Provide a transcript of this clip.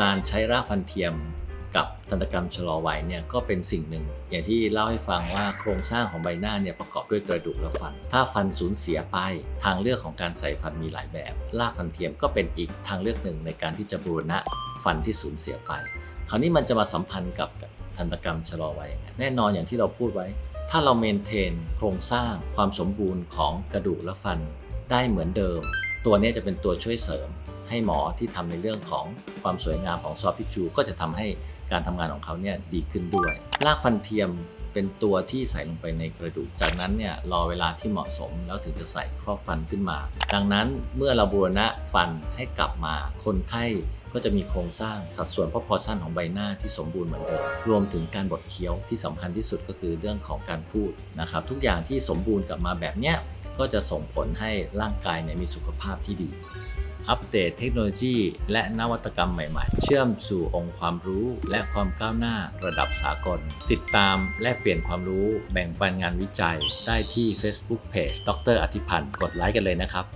การใช้รากฟันเทียมกับทันตกรรมชะลอวัยเนี่ยก็เป็นสิ่งหนึ่ง อย่างที่เล่าให้ฟังว่าโครงสร้างของใบหน้าเนี่ยประกอบด้วยกระดูกและฟัน ถ้าฟันสูญเสียไป ทางเลือกของการใส่ฟันมีหลายแบบรากฟันเทียมก็เป็นอีกทางเลือกหนึ่งในการที่จะบูรณะฟันที่สูญเสียไป คราวนี้มันจะมาสัมพันธ์กับทันตกรรมชะลอวัยยังไงแน่นอนอย่างที่เราพูดไว้ ถ้าเราเมนเทนโครงสร้างความสมบูรณ์ของกระดูกและฟันได้เหมือนเดิม ตัวนี้จะเป็นตัวช่วยเสริม ให้หมอที่ทำในเรื่องของความสวยงามของซอฟต์ทิชชูก็จะทำให้การทำงานของเขาเนี่ยดีขึ้นด้วย รากฟันเทียมเป็นตัวที่ใส่ลงไปในกระดูก จากนั้นเนี่ยรอเวลาที่เหมาะสมแล้วถึงจะใส่ครอบฟันขึ้นมา ดังนั้นเมื่อเราบูรณะฟันให้กลับมา คนไข้ก็จะมีโครงสร้างสัดส่วน proportion ของใบหน้าที่สมบูรณ์เหมือนเดิม รวมถึงการบดเคี้ยวที่สำคัญที่สุดก็คือเรื่องของการพูดนะครับ ทุกอย่างที่สมบูรณ์กลับมาแบบเนี้ย ก็จะส่งผลให้ร่างกายเนี่ยมีสุขภาพที่ดี อัปเดตเทคโนโลยี และนวัตกรรมใหม่ๆ เชื่อมสู่องค์ความรู้และความก้าวหน้าระดับสากล ติดตามและเปลี่ยนความรู้แบ่งปันงานวิจัย ได้ที่ Facebook Page ดรอธิพันธ์กดไลค์กันเลยนะครับ